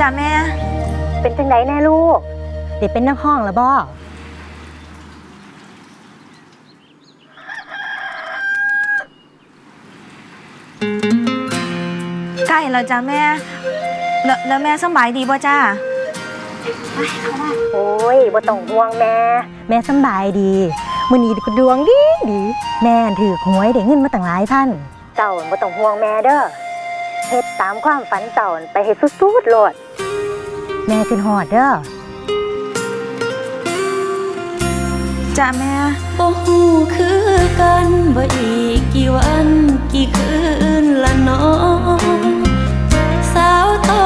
จ้ะแม่ เป็นจังไดแน่ลูกเด็กเป็นนักห้องแล้วบ่ใกล้แล้วจ้ะแม่ แล้วแล้วแม่สำบายดีบ่จ้าโอ้ยบ่ต้องห่วงแม่ แม่สำบายดีมื้อนี้ก็ดวงดีดี แม่ถือหวยได้เงินมาตั้งหลายพันเจ้าบ่ต้องห่วงแม่เด้อเฮ็ดตามความฝันเจ้าไปเฮ็ดสุดๆโลด แม่ขึ้นฮอดเด้อจ้ะแม่บ่ฮู้คือกันว่าอีกกี่วันกี่คืนละเน้องสาวต่อ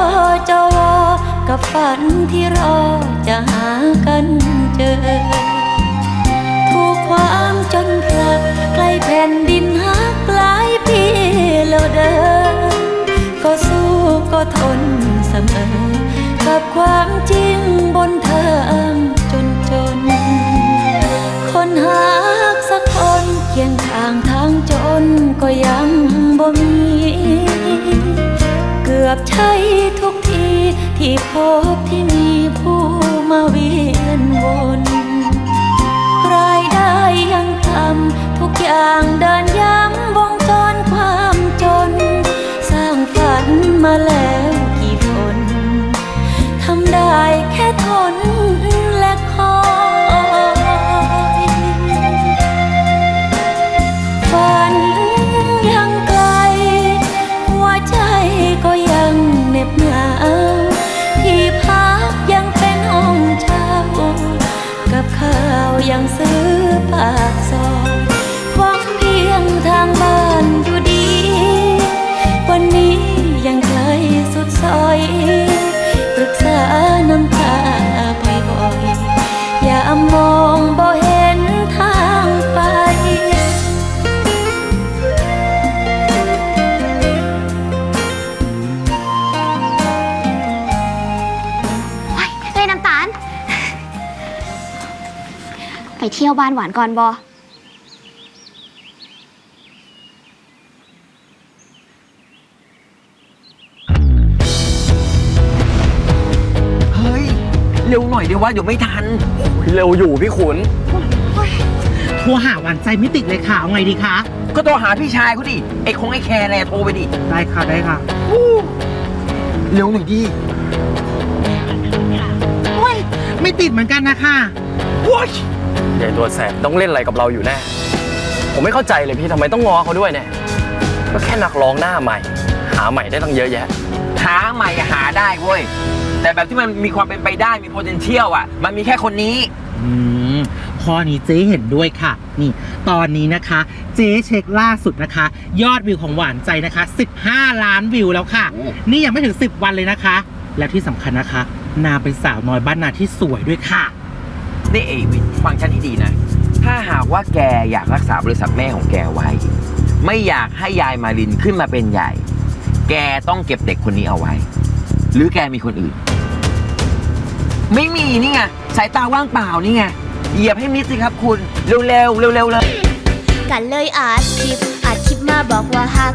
จอวอกับฝันที่รอจะหากันเจอ ถูกความ ความจริงบนทางจนจน คนหากสักคนเคียงข้างทางจนก็ยังบ่มี เกือบใช่ทุกทีที่พบที่มีผู้มาเวียนวนรายได้ยังทำทุกอย่างเดินย้ำวงจรความจน สร้างฝันมาแล้ว น ไปเที่ยวบ้านหวานก่อนบอเฮ้ย เร็วหน่อยเดี๋ยวว่าเดี๋ยวไม่ทัน เร็วอยู่พี่ขุน โทรหาหวานใจไม่ติดเลยค่ะ เอาไงดีคะ ก็โทรหาพี่ชายเขาดิ ไอ้คงไอ้แคร์แลโทรไปดิ ได้ค่ะ ได้ค่ะ เร็วหน่อยดิ ไม่ติดเหมือนกันนะคะว้าย ใหญ่ตัวแสบต้องเล่นอะไรกับเราอยู่แน่ ผมไม่เข้าใจเลยพี่ทำไมต้องง้อเขาด้วยเนี่ย ก็แค่นักร้องหน้าใหม่ หาใหม่ได้ตั้งเยอะแยะ หาใหม่อะหาได้เว้ย แต่แบบที่มันมีความเป็นไปได้มี potential อะ มันมีแค่คนนี้ อืมข้อนี้เจ๊เห็นด้วยค่ะ นี่ ตอนนี้นะคะ เจ๊เช็คล่าสุดนะคะ ยอดวิวของหวานใจนะคะ 15 ล้านวิวแล้วค่ะ โอ้ นี่ยังไม่ถึง 10 วันเลยนะคะ และที่สำคัญนะคะ นางเป็นสาวน้อยบ้านนาที่สวยด้วยค่ะ นี่เอวินฟังฉันให้ดีนะ ถ้าหากว่าแกอยากรักษาบริษัทแม่ของแกไว้ ไม่อยากให้ยายมารินขึ้นมาเป็นใหญ่ แกต้องเก็บเด็กคนนี้เอาไว้ หรือแกมีคนอื่น ไม่มีนี่ไงสายตาว่างเปล่านี่ไงเหยียบให้มิดสิครับคุณ เร็วๆเร็วๆเลย กันเลยอาจคลิปอาจคลิปมาบอกว่าฮัก